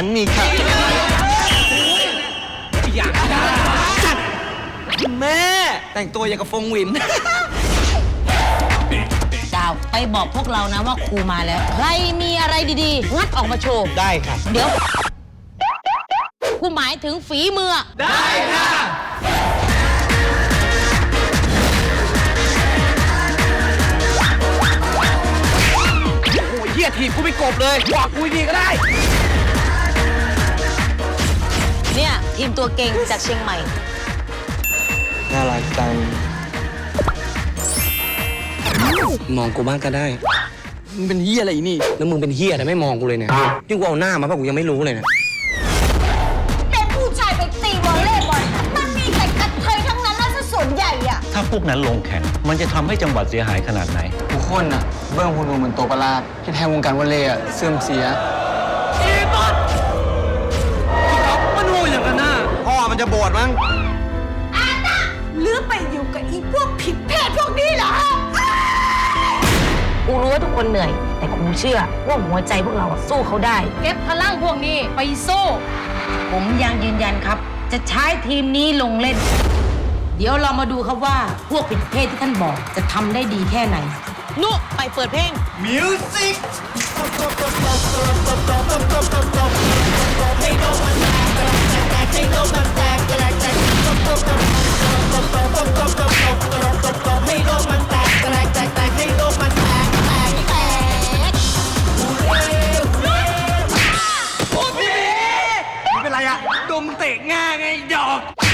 ฉันมีค่ะอยากไดแม่ แต่งตัวอย่างกับฟงวิน ดาวไปบอกพวกเรานะว่าครูมาแล้ว ใครมีอะไรดีๆ งัดออกมาโชว์ ได้ค่ะ เดี๋ยวครูหมายถึงฝีมือ ได้ค่ะ โอ้ยเหี้ยถีบกูไม่กบเลยบอกกูดีก็ได้ เนี่ยทีมตัวเก่งจากเชียงใหม่ น่ารักจัง มองกูบ้างก็ได้ มึงเป็นเฮียอะไรอีนี่ แล้วมึงเป็นเฮียแต่ไม่มองกูเลยเนี่ยยิ่งกูเอาหน้ามาป่ะกูยังไม่รู้เลยเนี่ยเป็นผู้ชายไปตีวอลเลย์บอลมันมีแต่กระเทยทั้งนั้นแล้วซะส่วนใหญ่อะถ้าพวกนั้นลงแข่ง มันจะทำให้จังหวัดเสียหายขนาดไหน ทุกคนอะเบื้องคุณดูเหมือนตัวประหลาดที่แทนวงการวอลเลย์อะเสื่อมเสียมัน จะบวชมั้งหรือไปอยู่กับอีพวกผิดเพศพวกนี้เหรอครูรู้ว่าทุกคนเหนื่อย แต่ครูเชื่อว่าหัวใจพวกเราอะสู้เขาได้ เก็บพลังพวกนี้ไปสู้ ผมยังยืนยันครับ จะใช้ทีมนี้ลงเล่น เดี๋ยวเรามาดูครับว่าพวกผิดเพศที่ท่านบอกจะทำได้ดีแค่ไหน นุ ไปเปิดเพลง มิวสิกะงาไงดอก